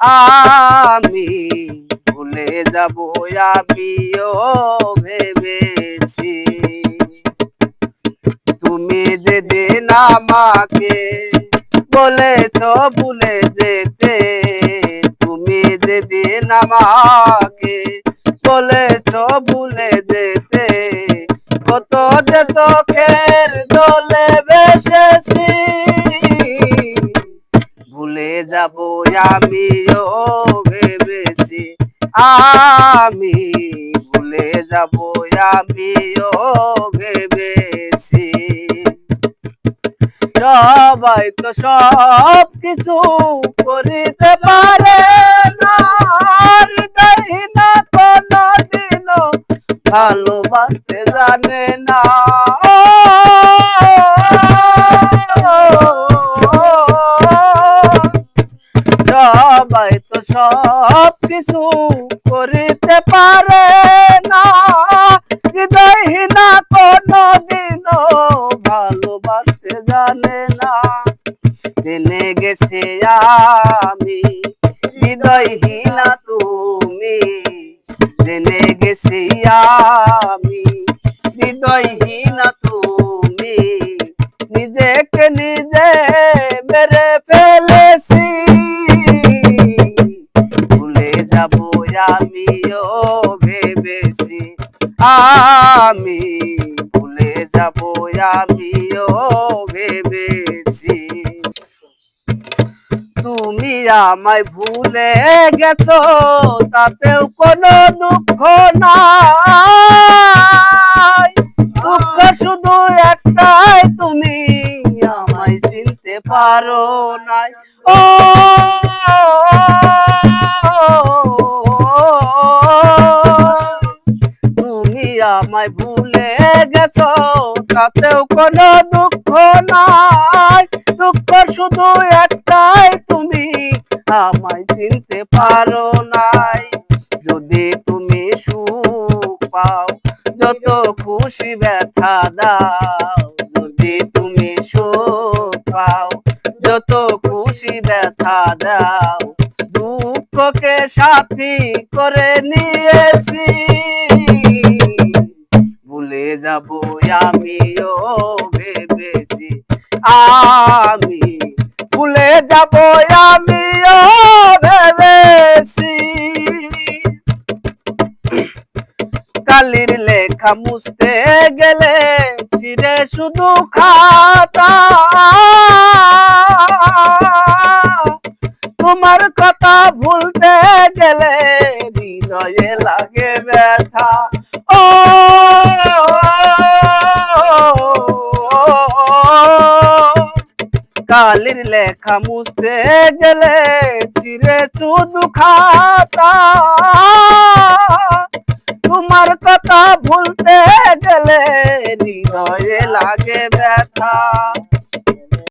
আমি ভুলে যাব, আমিও ভেবেছি। তুমি যেদিন আমাকে বলেছ ভুলে যেতে, তুমি যেদিন আমাকে বলেছ ভুলে যেতে, কত যে চোখের দলে যাব, আমিও ভেবেছি আমি ভুলে যাব, আমিও ভেবেছি। সবাই তো সব কিছু করিতে পারে না কোনো দিনও ভালোবাসতে জানে না। সবাই তো সব কিছু করিতে পারে না। হৃদয়হীনা কোনো দিনও ভালোবাসতে জানে না। জেনে গেছে আমি হৃদয়হীনা তুমি। জেনে গেছি আমি হৃদয়হীনা আমি ভুলে যাব, আমিও ভেবেছি। তুমি আমায় ভুলে গেছো, তাতেও কোনো দুঃখ নাই। দুঃখ শুধু একটাই, তুমি আমায় চিনতে পারো নাই। ও আমায় ভুলে গেছো, তাতেও কোনো দুঃখ নাই। দুঃখ শুধু একটাই, তুমি আমায় চিনতে পারো নাই। যদি তুমি সুখ পাও, যত খুশি ব্যথা দাও। যদি তুমি সুখ পাও, যত খুশি ব্যথা দাও। দুঃখকে সাথী করে নিয়েছি। যাব আমিও ভেবেছি, আমি ভুলে যাব, আমিও ভেবেছি। কালির লেখা মুছতে গেলে ছিঁড়ে শুধু খাতা। কালির লেখা মুছতে গেলে চিরে শুধু খাতা। তোমার কথা ভুলতে গেলে হৃদয়ে লাগে ব্যথা।